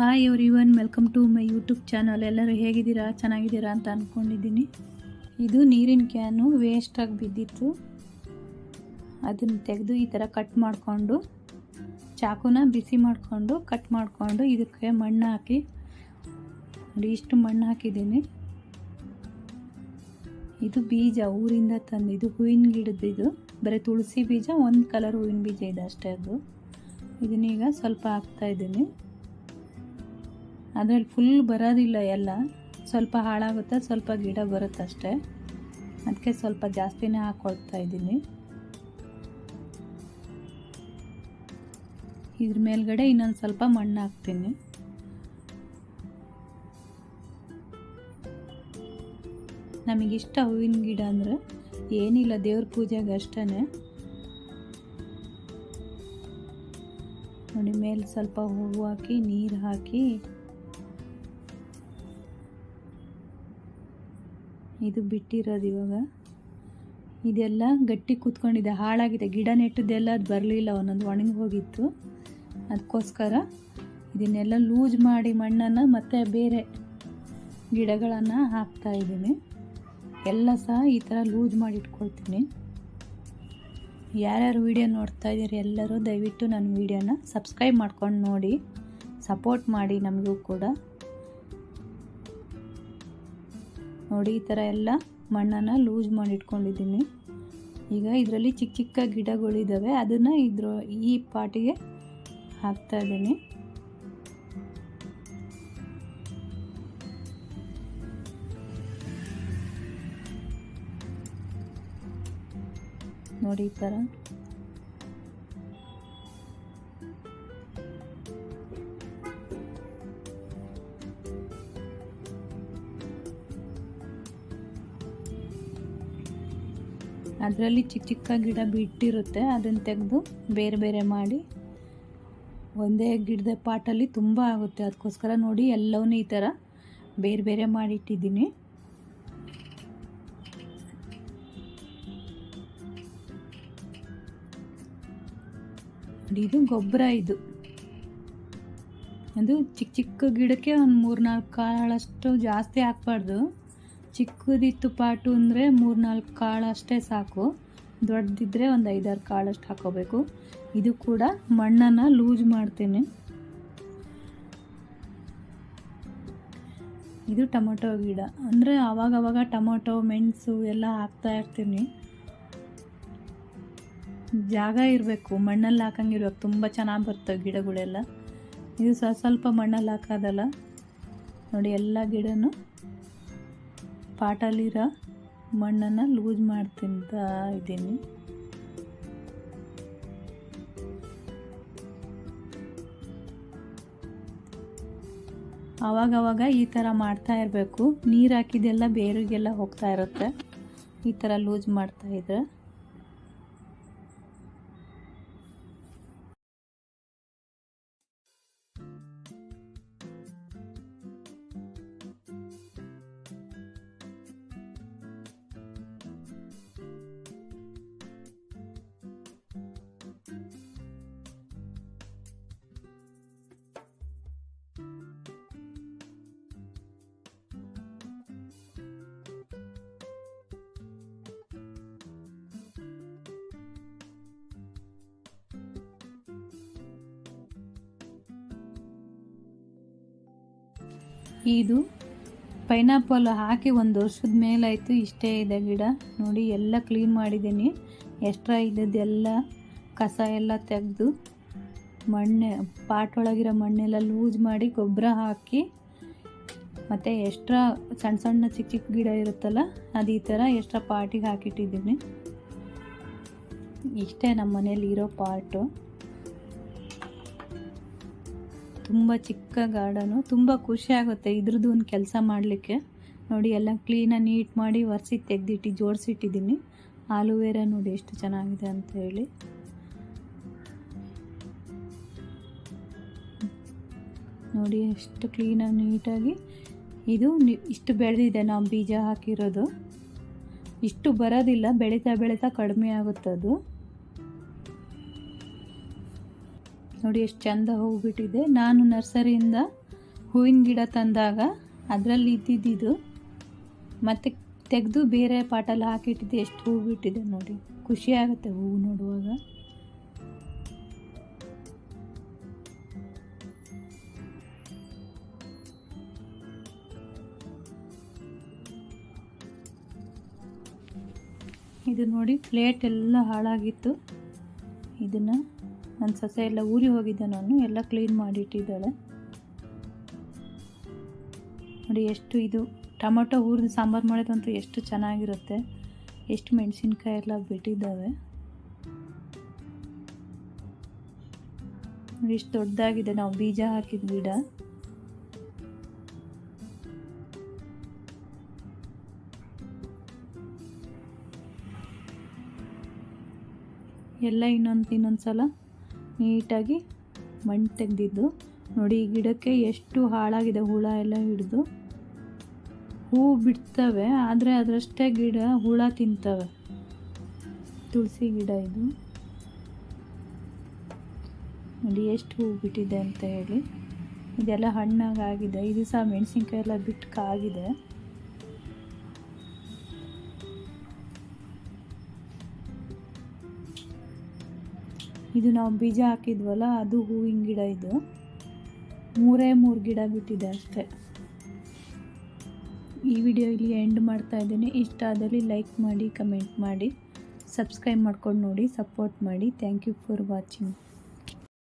Hi everyone welcome to my YouTube channel ಎಲ್ಲರೂ ಹೇಗಿದ್ದೀರಾ? ಚೆನ್ನಾಗಿದ್ದೀರಾ ಅಂತ ಅಂದ್ಕೊಂಡಿದ್ದೀನಿ ಇದು ನೀರಿನ ಕ್ಯಾನು ವೇಸ್ಟಾಗಿ ಬಿದ್ದಿತ್ತು. ಅದನ್ನು ತೆಗೆದು ಈ ಥರ ಕಟ್ ಮಾಡಿಕೊಂಡು, ಚಾಕುನ ಬಿಸಿ ಮಾಡಿಕೊಂಡು ಕಟ್ ಮಾಡಿಕೊಂಡು ಇದಕ್ಕೆ ಮಣ್ಣು ಹಾಕಿ, ನೋಡಿ ಇಷ್ಟು ಮಣ್ಣು ಹಾಕಿದ್ದೀನಿ. ಇದು ಬೀಜ ಊರಿಂದ ತಂದಿದ್ದು ಹೂವಿನ ಗಿಡದಿದು ಇದು. ಬರೀ ತುಳಸಿ ಬೀಜ, ಒಂದು ಕಲರ್ ಹೂವಿನ ಬೀಜ ಇದೆ ಅಷ್ಟೇ ಅದು. ಇದನ್ನೀಗ ಸ್ವಲ್ಪ ಹಾಕ್ತಾ ಇದ್ದೀನಿ. ಅದರಲ್ಲಿ ಫುಲ್ ಬರೋದಿಲ್ಲ ಎಲ್ಲ. ಸ್ವಲ್ಪ ಹಾಳಾಗುತ್ತೆ, ಸ್ವಲ್ಪ ಗಿಡ ಬರುತ್ತೆ ಅಷ್ಟೇ ಅದಕ್ಕೆ ಸ್ವಲ್ಪ ಜಾಸ್ತಿನೇ ಹಾಕ್ಕೊಳ್ತಾ ಇದ್ದೀನಿ. ಇದ್ರ ಮೇಲ್ಗಡೆ ಇನ್ನೊಂದು ಸ್ವಲ್ಪ ಮಣ್ಣು ಹಾಕ್ತೀನಿ. ನಮಗಿಷ್ಟ ಹೂವಿನ ಗಿಡ ಅಂದರೆ ಏನಿಲ್ಲ, ದೇವ್ರ ಪೂಜೆಗೆ ಅಷ್ಟೇ ನೋಡಿ, ಮೇಲೆ ಸ್ವಲ್ಪ ಹೂವು ಹಾಕಿ, ನೀರು ಹಾಕಿ. ಇದು ಬಿಟ್ಟಿರೋದು ಇವಾಗ. ಇದೆಲ್ಲ ಗಟ್ಟಿ ಕೂತ್ಕೊಂಡಿದೆ, ಹಾಳಾಗಿದೆ. ಗಿಡ ನೆಟ್ಟದ್ದೆಲ್ಲ ಅದು ಬರಲಿಲ್ಲ, ಒಂದೊಂದು ಒಣಗಿ ಹೋಗಿತ್ತು. ಅದಕ್ಕೋಸ್ಕರ ಇದನ್ನೆಲ್ಲ ಲೂಸ್ ಮಾಡಿ ಮಣ್ಣನ್ನು ಮತ್ತು ಬೇರೆ ಗಿಡಗಳನ್ನು ಹಾಕ್ತಾ ಇದ್ದೀನಿ. ಎಲ್ಲ ಸಹ ಈ ಥರ ಲೂಸ್ ಮಾಡಿ ಇಟ್ಕೊಳ್ತೀನಿ ಯಾರ್ಯಾರು ವೀಡಿಯೋ ನೋಡ್ತಾ ಇದ್ದೀರಿ ಎಲ್ಲರೂ ದಯವಿಟ್ಟು ನನ್ನ ವೀಡಿಯೋನ ಸಬ್ಸ್ಕ್ರೈಬ್ ಮಾಡ್ಕೊಂಡು ನೋಡಿ. ಸಪೋರ್ಟ್ ಮಾಡಿ ನಮಗೂ ಕೂಡ. ನೋಡಿ, ಈ ಥರ ಎಲ್ಲ ಮಣ್ಣನ್ನು ಲೂಸ್ ಮಾಡಿ ಇಟ್ಕೊಂಡಿದ್ದೀನಿ ಈಗ ಇದರಲ್ಲಿ ಚಿಕ್ಕ ಚಿಕ್ಕ ಗಿಡಗಳಿದ್ದಾವೆ ಅದನ್ನು ಇದ್ರ, ಈ ಪಾಟಿಗೆ ಹಾಕ್ತಾ ಇದ್ದೀನಿ. ನೋಡಿ, ಈ ಥರ. ಅದರಲ್ಲಿ ಚಿಕ್ಕ ಚಿಕ್ಕ ಗಿಡ ಬಿಟ್ಟಿರುತ್ತೆ, ಅದನ್ನು ತೆಗೆದು ಬೇರೆ ಬೇರೆ ಮಾಡಿ ಒಂದೇ ಗಿಡದ ಪಾಟಲ್ಲಿ ತುಂಬ ಆಗುತ್ತೆ. ಅದಕ್ಕೋಸ್ಕರ ನೋಡಿ ಎಲ್ಲವನ್ನೂ ಈ ಥರ ಬೇರೆ ಬೇರೆ ಮಾಡಿಟ್ಟಿದ್ದೀನಿ. ಇದು ಗೊಬ್ಬರ ಇದು. ಅದು ಚಿಕ್ಕ ಚಿಕ್ಕ ಗಿಡಕ್ಕೆ ಒಂದು ಮೂರು ನಾಲ್ಕು ಕಾಳಷ್ಟು ಜಾಸ್ತಿ ಹಾಕ್ಬಾರ್ದು. ಚಿಕ್ಕದಿತ್ತು ಪಾಟು ಅಂದರೆ ಮೂರು ನಾಲ್ಕು ಕಾಳು ಅಷ್ಟೇ ಸಾಕು. ದೊಡ್ಡದಿದ್ದರೆ ಒಂದು ಐದಾರು ಕಾಳಷ್ಟು ಹಾಕೋಬೇಕು. ಇದು ಕೂಡ ಮಣ್ಣನ್ನು ಲೂಸ್ ಮಾಡ್ತೇನೆ. ಇದು ಟೊಮೊಟೊ ಗಿಡ. ಅಂದರೆ ಆವಾಗವಾಗ ಟೊಮೊಟೊ, ಮೆಣಸು ಎಲ್ಲ ಹಾಕ್ತಾ ಇರ್ತೀನಿ. ಜಾಗ ಇರಬೇಕು. ಮಣ್ಣಲ್ಲಿ ಹಾಕಂಗಿರ್ಬೇಕು ತುಂಬ ಚೆನ್ನಾಗಿ ಬರ್ತವೆ ಗಿಡಗಳೆಲ್ಲ. ಇದು ಸ್ವಲ್ಪ ಸ್ವಲ್ಪ ಮಣ್ಣಲ್ಲಿ ಹಾಕೋದಲ್ಲ. ನೋಡಿ, ಎಲ್ಲ ಗಿಡನೂ ಪಾಟಲ್ಲಿರೋ ಮಣ್ಣನ್ನು ಲೂಸ್ ಮಾಡ್ತಿಂತ ಇದ್ದೀನಿ. ಆವಾಗವಾಗ ಈ ಥರ ಮಾಡ್ತಾ ಇರಬೇಕು. ನೀರು ಹಾಕಿದೆಲ್ಲ ಬೇರಿಗೆಲ್ಲ ಹೋಗ್ತಾ ಇರುತ್ತೆ. ಈ ಥರ ಲೂಸ್ ಮಾಡ್ತಾ ಇದು ಪೈನಾಪಲ್ ಹಾಕಿ ಒಂದು ವರ್ಷದ ಮೇಲಾಯಿತು. ಇಷ್ಟೇ ಇದೆ ಗಿಡ. ನೋಡಿ, ಎಲ್ಲ ಕ್ಲೀನ್ ಮಾಡಿದ್ದೀನಿ. ಎಕ್ಸ್ಟ್ರಾ ಇದ್ದದ್ದೆಲ್ಲ ಕಸ ಎಲ್ಲ ತೆಗೆದು ಮಣ್ಣೆ, ಪಾಟ್ ಒಳಗಿರೋ ಮಣ್ಣೆಲ್ಲ ಲೂಸ್ ಮಾಡಿ ಗೊಬ್ಬರ ಹಾಕಿ, ಮತ್ತು ಎಕ್ಸ್ಟ್ರಾ ಸಣ್ಣ ಸಣ್ಣ ಚಿಕ್ಕ ಚಿಕ್ಕ ಗಿಡ ಇರುತ್ತಲ್ಲ, ಅದು ಈ ಥರ ಎಕ್ಸ್ಟ್ರಾ ಪಾಟಿಗೆ ಹಾಕಿಟ್ಟಿದ್ದೀನಿ. ಇಷ್ಟೇ ನಮ್ಮ ಮನೇಲಿ ಇರೋ ಪಾಟು. ತುಂಬ ಚಿಕ್ಕ ಗಾರ್ಡನು, ತುಂಬ ಖುಷಿ ಆಗುತ್ತೆ ಇದ್ರದ್ದು ಒಂದು ಕೆಲಸ ಮಾಡಲಿಕ್ಕೆ. ನೋಡಿ, ಎಲ್ಲ ಕ್ಲೀನಾಗಿ ನೀಟ್ ಮಾಡಿ ಒರೆಸಿ ತೆಗೆದಿಟ್ಟು ಜೋಡಿಸಿಟ್ಟಿದ್ದೀನಿ. ಆಲೂವೇರ ನೋಡಿ ಎಷ್ಟು ಚೆನ್ನಾಗಿದೆ ಅಂತ ಹೇಳಿ. ನೋಡಿ, ಎಷ್ಟು ಕ್ಲೀನಾಗಿ ನೀಟಾಗಿ ಇದು ಇಷ್ಟು ಬೆಳೆದಿದೆ ನಾವು ಬೀಜ ಹಾಕಿರೋದು. ಇಷ್ಟು ಬರೋದಿಲ್ಲ, ಬೆಳೀತಾ ಬೆಳೀತಾ ಕಡಿಮೆ ಆಗುತ್ತೆ ನೋಡಿ ಎಷ್ಟು ಚಂದ ಹೋಗ್ಬಿಟ್ಟಿದೆ ನಾನು ನರ್ಸರಿಯಿಂದ ಹೂವಿನ ಗಿಡ ತಂದಾಗ ಅದರಲ್ಲಿ ಇದ್ದಿದ್ದು. ಮತ್ತು ತೆಗೆದು ಬೇರೆ ಪಾಟಲ್ಲಿ ಹಾಕಿಟ್ಟಿದ್ದೆ ಎಷ್ಟು ಹೂವು ಬಿಟ್ಟಿದೆ ನೋಡಿ. ಖುಷಿ ಆಗುತ್ತೆ ಹೂವು ನೋಡುವಾಗ. ಇದು ನೋಡಿ ಪ್ಲೇಟ್ ಎಲ್ಲ ಹಾಳಾಗಿತ್ತು. ಇದನ್ನು ನನ್ನ ಸೊಸೆ ಎಲ್ಲ ಊರಿ ಹೋಗಿದ್ದೆ ನಾನು ಎಲ್ಲ ಕ್ಲೀನ್ ಮಾಡಿಟ್ಟಿದ್ದಾಳೆ. ನೋಡಿ ಎಷ್ಟು ಇದು, ಟೊಮೊಟೊ ಹುರಿದು ಸಾಂಬಾರು ಮಾಡೋದಂತೂ ಎಷ್ಟು ಚೆನ್ನಾಗಿರುತ್ತೆ. ಎಷ್ಟು ಮೆಣಸಿನ್ಕಾಯಿ ಎಲ್ಲ ಬಿಟ್ಟಿದ್ದಾವೆ. ಎಷ್ಟು ದೊಡ್ಡದಾಗಿದೆ, ನಾವು ಬೀಜ ಹಾಕಿದ ಗಿಡ. ಎಲ್ಲ ಇನ್ನೊಂದು ಇನ್ನೊಂದು ಸಲ ನೀಟಾಗಿ ಮಣ್ಣು ತೆಗೆದಿದ್ದು. ನೋಡಿ, ಈ ಗಿಡಕ್ಕೆ ಎಷ್ಟು ಹಾಳಾಗಿದೆ, ಹುಳ ಎಲ್ಲ ಹಿಡಿದು. ಹೂ ಬಿಡ್ತವೆ, ಆದರೆ ಅದರಷ್ಟೇ ಗಿಡ, ಹುಳ ತಿಂತವೆ. ತುಳಸಿ ಗಿಡ ಇದು. ನೋಡಿ, ಎಷ್ಟು ಹೂವು ಬಿಟ್ಟಿದೆ ಅಂತ ಹೇಳಿ. ಇದೆಲ್ಲ ಹಣ್ಣಾಗಿದೆ ಇದು ಸಹ ಮೆಣಸಿನ್ಕಾಯಿ ಎಲ್ಲ ಬಿಟ್ಟು ಕಾಗಿದೆ ಇದು ನಾವು ಬೀಜ ಹಾಕಿದ್ವಲ್ಲ, ಅದು ಹೂವಿನ ಗಿಡ ಇದು. ಮೂರೇ ಮೂರು ಗಿಡ ಬಿಟ್ಟಿದೆ ಅಷ್ಟೇ. ಈ ವಿಡಿಯೋ ಇಲ್ಲಿ ಎಂಡ್ ಮಾಡ್ತಾ ಇದ್ದೀನಿ. ಇಷ್ಟ ಆದಲ್ಲಿ ಲೈಕ್ ಮಾಡಿ ಕಮೆಂಟ್ ಮಾಡಿ ಸಬ್ಸ್ಕ್ರೈಬ್ ಮಾಡ್ಕೊಂಡು ನೋಡಿ ಸಪೋರ್ಟ್ ಮಾಡಿ. Thank you for watching